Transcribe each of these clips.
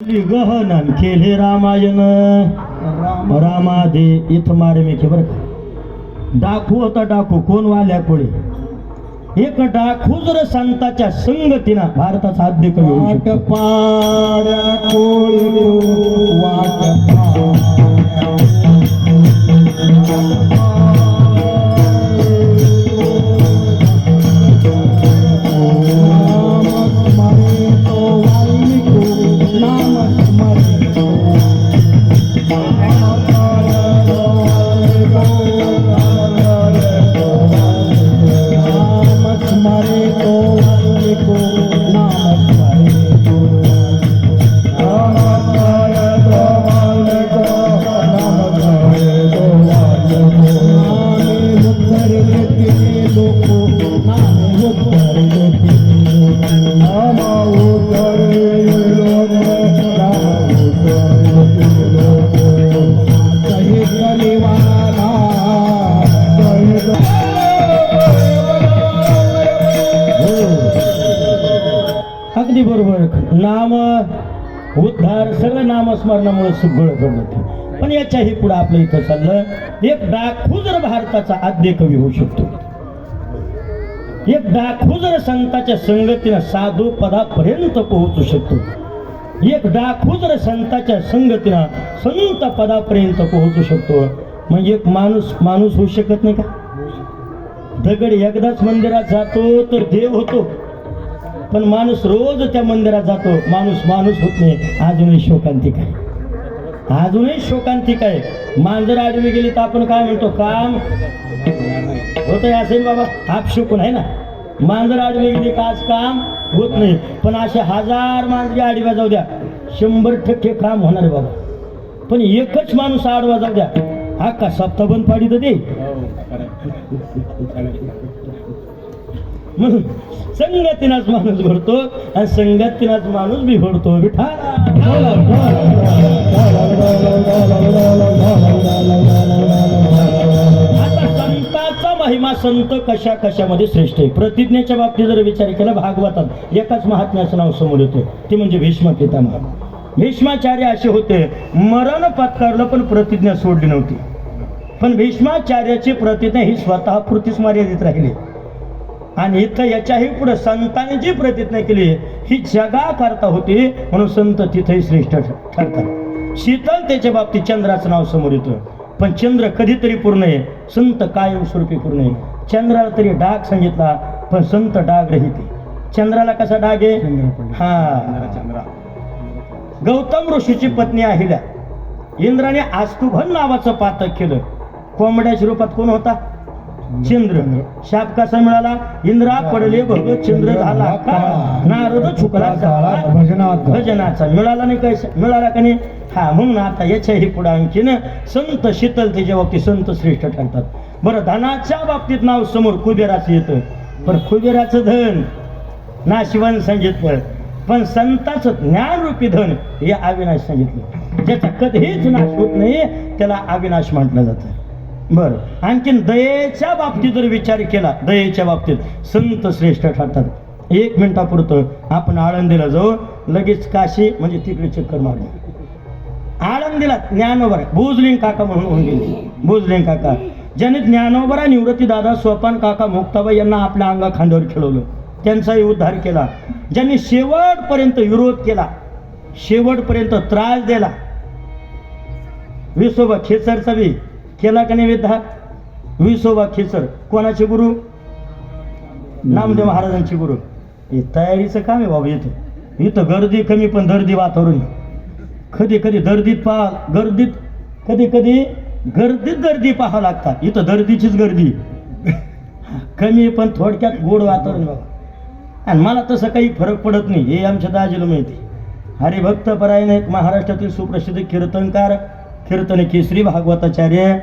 गहनन केले रामायण. रामादे इथं मारे मेखे बरं का. डाकू होता डाकू कोण वाल्या कोळी एक डाकू जर संताच्या संगतीनं भारताचा आद्य कवी वाट पाड्या वाटपाड्या कोळी बरोबर नाम उद्धार सगळं नामस्मरणामुळे सगळं घडलं पण याच्याही पुढे आपलं इथं चाललं एक डाकू जर भारताचा आद्य कवी होऊ शकतो. एक डाकू जर संताच्या संगतीनं साधू पदापर्यंत पोहोचू शकतो. एक डाकू जर संताच्या संगतीनं संत पदापर्यंत पोहोचू शकतो. म्हणजे एक माणूस माणूस होऊ शकत नाही का? दगड एकदाच मंदिरात जातो तर देव होतो. पण माणूस रोज त्या मंदिरात जातो. माणूस माणूस होत नाही. अजूनही शोकांतिक आहे. अजूनही शोकांतिक आहे. मांजर आडवी गेली तर आपण काय म्हणतो? काम होत असेल बाबा. आप शोकून आहे ना? मांजर आडवी गेली का आज काम होत नाही. पण असे हजार मांजरी आडव्या जाऊ द्या. शंभर टक्के काम होणार आहे बाबा. पण एकच माणूस आडवा जाऊ द्या. हा का सप्ताह बंद पाडी तर हो, ते म्हणून संगतीनाच माणूस घडतो आणि संगतीनाच माणूस बिघडतो. आता संताचा महिमा संत कशा कशामध्ये श्रेष्ठ आहे? प्रतिज्ञेच्या बाबतीत जर विचार केला भागवतात एकाच महात्म्याचं नाव समोर येतो. ते म्हणजे भीष्म पितामह भीष्माचार्य असे होते. मरण पत्कारलं पण प्रतिज्ञा सोडली नव्हती. पण भीष्माचार्याची प्रतिज्ञा ही स्वतः पुरतीच मर्यादित राहिली. आणि इथं याच्याही पुढे संतांनी जी प्रतिज्ञा केली ही जगा करता होती म्हणून संत तिथेही श्रेष्ठ ठरतात. शीतलतेच्या बाबतीत चंद्राचं नाव समोर येतं. पण चंद्र कधीतरी पूर्ण आहे संत कायमस्वरूपी पूर्ण आहे. चंद्राला तरी डाग सांगितला पण संत डाग रहिते चंद्राला कसा डाग आहे? हा. गौतम ऋषीची पत्नी अहिल्या इंद्राने आस्तुभन नावाचं पातक केलं. कोंबड्याच्या रूपात कोण होता? चंद्र शाप कसा मिळाला? इंद्रा पडले भग चंद्र झाला काळा. नारद झाला भजनाचा. भजनाचा मिळाला नाही काय मिळाला का नाही? हा म्हणून आता याच्याही पुढे आणखीन संत शीतलतेच्या बाबतीत संत श्रेष्ठ ठरतात. बरं धनाच्या बाबतीत नाव समोर कुबेराचं येतं. पण कुबेराचं धन नाशिवान सांगितलं. पण संताचं ज्ञानरूपी धन हे अविनाश सांगितलं. ज्याचा कधीच नाश होत नाही त्याला अविनाश म्हटलं जातं. बरं. आणखीन दयेच्या बाबतीत जर विचार केला दयेच्या बाबतीत संत श्रेष्ठ ठरतात. एक मिनिटापुरतं आपण आळंदीला जाऊ लगेच काशी म्हणजे तिकडे चक्कर मारली आळंदीला ज्ञानोबरा भोजलिंग काका म्हणून होऊन गेले. भोजलिंग काका. ज्याने ज्ञानोबरा निवृत्ती दादा सोपान काका मुक्ताबाई यांना आपल्या अंगा खांद्यावर खेळवलं. त्यांचाही उद्धार केला. ज्यांनी शेवटपर्यंत विरोध केला शेवटपर्यंत त्रास दिला. विसोबा खेचरचा बी. केला का नाही विद्या विसोबा खेचर. कोणाचे गुरु? नामदेव महाराजांचे गुरु. हे तयारीचं काम आहे बाबा इथं. इथं गर्दी कमी पण दर्दी वातावरण. कधी कधी दर्दीत पहा गर्दीत कधी कधी गर्दीत गर्दी पाहावं लागतात. इथं दर्दीचीच गर्दी. कमी पण थोडक्यात गोड वातावरण बाबा. आणि मला तसं काही फरक पडत नाही. हे आमच्या दाजीला माहिती हरिभक्त परायण एक महाराष्ट्रातील सुप्रसिद्ध कीर्तनकार कीर्तन केसरी भागवताचार्य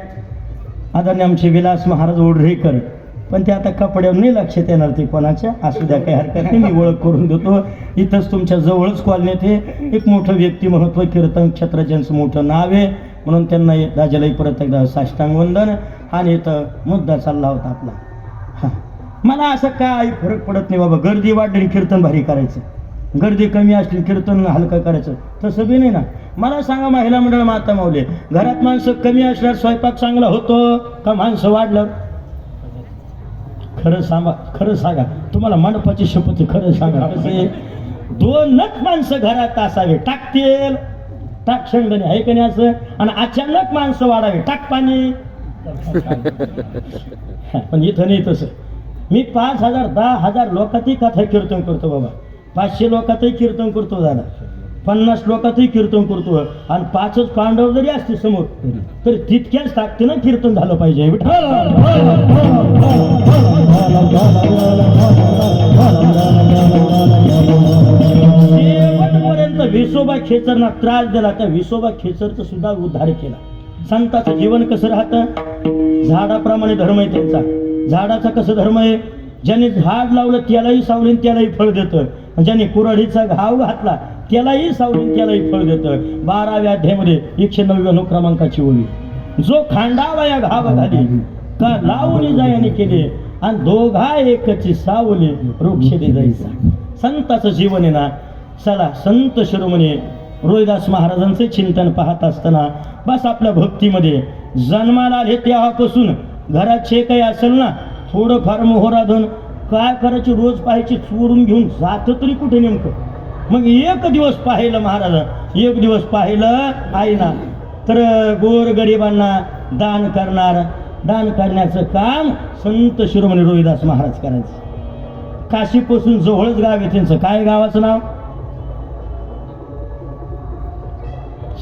आदरणीय आमचे विलास महाराज ओढरेकर. पण ते आता कपड्यावर नाही लक्षात येणार ते कोणाच्या? असू द्या काही हरकत नाही. मी ओळख करून देतो. इथंच तुमच्या जवळच कॉलनीत हे एक मोठं व्यक्तिमहत्व कीर्तन क्षेत्राज्यांचं मोठं नाव आहे. म्हणून त्यांना राजालाही परत एकदा साष्टांग वंदन. आणि इथं मुद्दा चालला होता आपला. हां. मला असं काय फरक पडत नाही बाबा. गर्दी वाढली कीर्तन भारी करायचं. गर्दी कमी असली कीर्तन हलकं करायचं. तसं बी नाही ना. मला सांगा महिला मंडळ माता माऊले घरात माणसं कमी असल्यावर स्वयंपाक चांगला होतो का माणसं वाढलं खरं सांगा खरं सांगा. तुम्हाला मंडपाची शपथ खरं सांगा. कसं आहे? दोनच माणसं घरात असावे टाकतील टाक शेंगदाणे आहे का नाही असं? आणि अचानक माणसं वाढावे टाक पाणी. पण इथं नाही तसं. मी पाच हजार दहा हजार लोकातही कथा कीर्तन करतो बाबा. पाचशे लोकातही कीर्तन करतो दादा. पन्नास लोकातही कीर्तन करतो आणि पाचच पांडव जरी असते समोर तर तितक्याच ताकदीनं कीर्तन झालं पाहिजे. शेवटपर्यंत विसोबा खेचरना त्रास दिला त्या विसोबा खेचरचा सुद्धा उद्धार केला. संताचं जीवन कसं राहतं? झाडाप्रमाणे धर्म आहे त्यांचा. झाडाचा कसं धर्म आहे? ज्याने झाड लावलं त्यालाही सावलीन त्यालाही फळ देतं. ज्याने कुऱ्हाडीचा घाव घातला त्यालाही सावरून त्यालाही फळ देतं बाराव्या अध्यायामध्ये एकशे नव्याण्णव क्रमांकाची ओळी. जो खांडावा या घाव घाली का लावून जायाने केले आणि दोघा एकची सावली वृक्षे जायचा. संताचं जीवन आहे ना चला संत शिरोमणी रोहिदास महाराजांचे चिंतन पाहत असताना बस आपल्या भक्तीमध्ये जन्माला आले तेव्हापासून घरात जे काही असेल ना थोडंफार मोहराधन काय करायची रोज पाहायची चोरून घेऊन जात तरी कुठे नेमकं? मग एक दिवस पाहिलं महाराज एक दिवस पाहिलं आईना तर गोर गरिबांना दान करणार दान करण्याचं काम संत शिरोमणी रोहिदास महाराज करायचं काशीपासून जवळच गाव आहे त्यांचं काय गावाचं नाव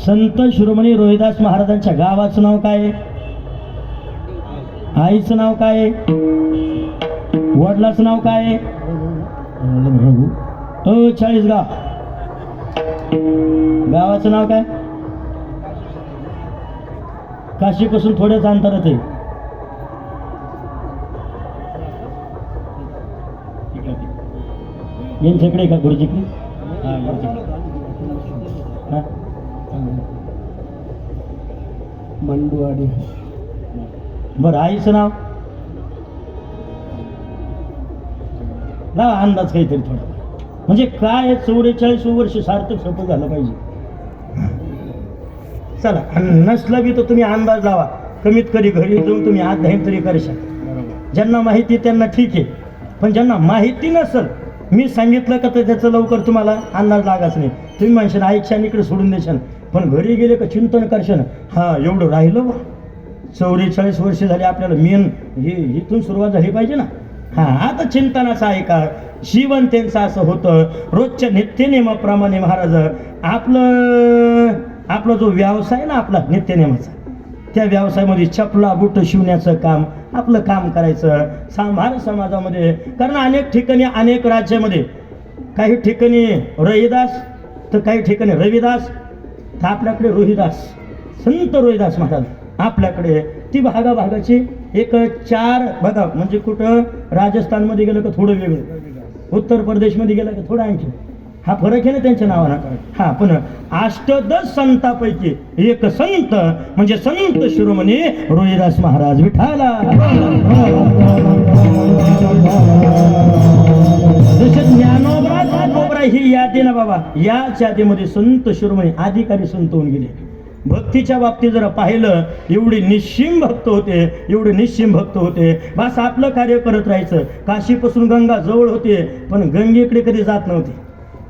संत शिरोमणी रोहिदास महाराजांच्या गावाचं नाव काय आहे? आईचं नाव काय आहे? वडिलाचं नाव काय आहे? हो चाळीस गाव. गावाचं नाव काय? काशीपासून थोड्याच अंतरात आहे. यांच्याकडे का गुरुजीकडे? हा मंडुवाडी. बरं आईचं नाव? ना अंदाज काहीतरी थोडा. म्हणजे काय चौवेचाळीस वर्ष सार्थक सोपं झालं पाहिजे? चला नसलं बी तर तुम्ही अंदाज लावा. कमीत कमी घरी जाऊन तुम्ही अध्ययन तरी करशाल ज्यांना माहिती त्यांना ठीक आहे. पण ज्यांना माहिती नसल मी सांगितलं का तर त्याचं लवकर तुम्हाला अंदाज लागाच नाही. तुम्ही म्हणशाल ऐकशान इकडे सोडून देशाल पण घरी गेले का चिंतन करशाल हा एवढं राहिलं बा. चौवेचाळीस वर्ष झाली आपल्याला मेन हे इथून सुरुवात झाली पाहिजे ना. हा आता चिंतनाचा आहे का? जीवन त्यांचं असं होतं रोजच्या नित्यनेमाप्रमाणे महाराज आपलं आपला जो व्यवसाय ना आपला नित्यनेमाचा त्या व्यवसायामध्ये चपला बुट शिवण्याचं काम आपलं काम करायचं. सांभार समाजामध्ये कारण अनेक ठिकाणी अनेक राज्यामध्ये काही ठिकाणी रहिदास तर काही ठिकाणी रविदास तर आपल्याकडे रोहिदास संत रोहिदास महाराज आपल्याकडे ती भागाभागाची एक चार बघा म्हणजे कुठं राजस्थानमध्ये गेलं का थोडं वेगळं. उत्तर प्रदेशमध्ये गेलं का थोडं आणखी हा फरक आहे ना त्यांच्या नावाला? हा पण अष्टदश संतापैकी एक संत म्हणजे संत शिरोमणी रोहिदास महाराज विठाला जसे ज्ञानोबरा ज्ञानोबरा ही यादी ना बाबा. याच यादीमध्ये संत शिरोमणी अधिकारी संत होऊन गेले. भक्तीच्या बाबतीत जर पाहिलं एवढे निश्चिम भक्त होते एवढे निश्चिम भक्त होते. बस आपलं कार्य करत राहायचं. काशीपासून गंगा जवळ होते पण गंगेकडे कधी जात नव्हते.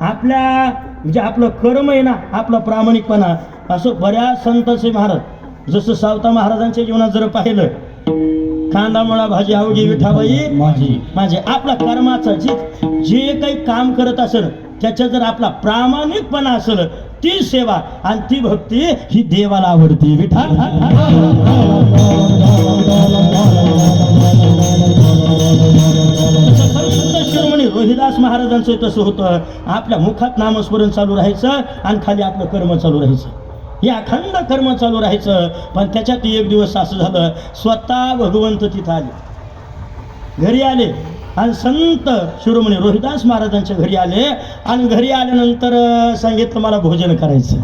आपल्या म्हणजे आपलं कर्म आहे ना आपला प्रामाणिकपणा. असं बऱ्याच संतांचे महाराज जसं सावता महाराजांच्या जीवनात जर पाहिलं कांदा मुळा भाजी आवडी विठाबाई माझी. माझे. आपला कर्माचं जे जे काही काम करत असेल त्याच्यात जर आपला प्रामाणिकपणा असेल ती सेवा आणि ती भक्ती ही देवाला आवडते. विठा शिरोमणी रोहिदास महाराजांचं तसं होतं. आपल्या मुखात नामस्मरण चालू राहायचं आणि खाली आपलं कर्म चालू राहायचं. हे अखंड कर्म चालू राहायचं. पण त्याच्यात एक दिवस असं झालं स्वतः भगवंत तिथं आले. घरी आले. आणि संत शिरोमणी रोहिदास महाराजांच्या घरी आले. आणि घरी आल्यानंतर सांगितलं मला भोजन करायचं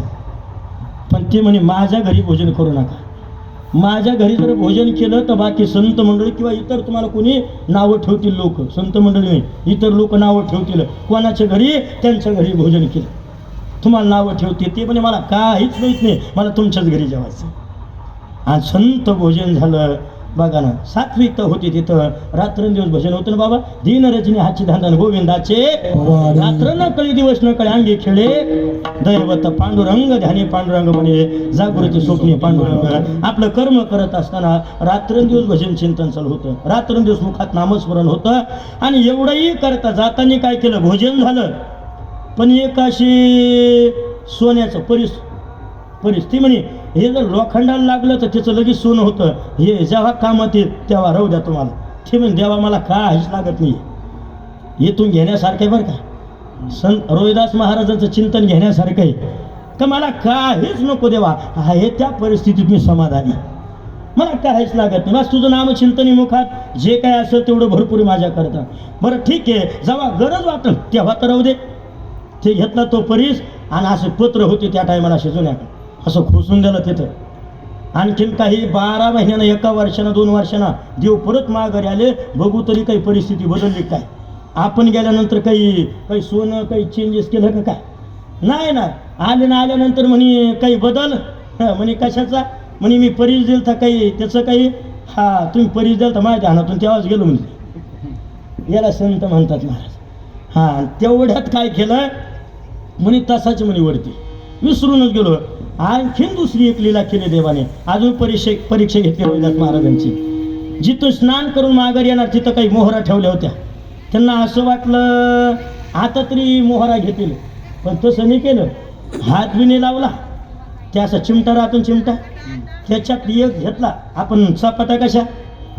पण ते म्हणे माझ्या घरी भोजन करू नका. माझ्या घरी जर भोजन केलं तर बाकी संत मंडळी किंवा इतर तुम्हाला कोणी नावं ठेवतील लोक. संत मंडळी इतर लोक नावं ठेवतील. कोणाच्या घरी? त्यांच्या घरी भोजन केलं. तुम्हाला नावं ठेवते ते म्हणे मला काहीच माहीत नाही. मला तुमच्याच घरी जेवायचं आणि संत भोजन झालं. बघा ना सात्विकता होती तिथं. रात्रंदिवस भजन होतं ना बाबा? दिन रजनी हाची धांदन गोविंदाचे रात्र न कळी दिवस न कळे अंगी खेळे दैवत पांडुरंग ध्यानी पांडुरंग म्हणे जागृती स्वप्नी पांडुरंग. आपलं कर्म करत असताना रात्रंदिवस भजन चिंतन चालू होतं. रात्रंदिवस मुखात नामस्मरण होतं. आणि एवढंही करता जाताना काय केलं? भोजन झालं. पण एक अशी सोन्याचं परिस परिस्थिती म्हणे हे जर लोखंडाला लागलं तर त्याचं लगेच सोनं होतं. हे जेव्हा कामात येत तेव्हा राहू द्या तुम्हाला. ते म्हणजे देवा मला काहीच लागत नाही. येथून घेण्यासारखं आहे बरं का. संत रोहिदास महाराजांचं चिंतन घेण्यासारखं आहे. का मला काहीच नको देवा हे त्या परिस्थितीत मी समाधानी. मला काहीच लागत नाही. बस तुझं नाम चिंतनी मुखात. जे काय असेल तेवढं भरपूर माझ्या करता. बरं ठीक आहे. जेव्हा गरज वाटेल तेव्हा तर राहू दे. ते घेतला तो परीस आणि असे पत्र होते त्या टायमाला असे असं खोसून दिलं तिथं. आणखीन काही बारा महिन्यानं एका वर्षानं दोन वर्षानं देव परत माघारी आले बघू तरी काही परिस्थिती बदलली काय. आपण गेल्यानंतर काही काही सोनं काही चेंजेस केलं का काय? नाही ना. आले ना आल्यानंतर म्हणे काही बदल? म्हणे कशाचा? म्हणे मी परीस दिल तर काही त्याचं काही. हा तुम्ही परीस द्याल तर माझ्या ध्यानातून तेव्हाच गेलो म्हणजे याला संत म्हणतात महाराज. हां तेवढ्यात काय केलं? म्हणे तसाच म्हणे वरती. विसरूनच गेलो. आणखीन दुसरी एक लीला केली देवाने. अजून परीक्षे परीक्षा घेतली रविदास महाराजांची. जिथं स्नान करून माघारी येणार तिथं काही मोहरा ठेवल्या होत्या. त्यांना असं वाटलं आता तरी मोहरा घेतील. पण तसं नाही केलं. हात बी लावला. ते असा चिमटा राहतो चिमटा. त्याच्यात एक घेतला. आपण चपात्या कशा?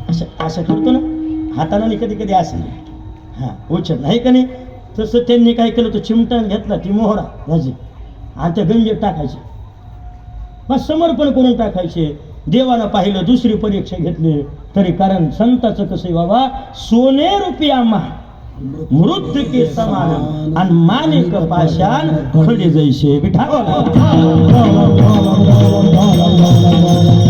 अशा असं करतो ना. हाताने नाही कधी कधी असं हां उचल. नाही का नाही? तसं त्यांनी काय केलं? तो चिमटा घेतला ती मोहरा भाजी. आणि त्या गंजेत टाकायचे. मग समर्पण करून टाकायचे. देवानं पाहिलं दुसरी परीक्षा घेतली तरी कारण संताचं कसं आहे बाबा सोने रुपया मा मृत के समान आणि मानिक पाषाण खडे जैसे. बिठा.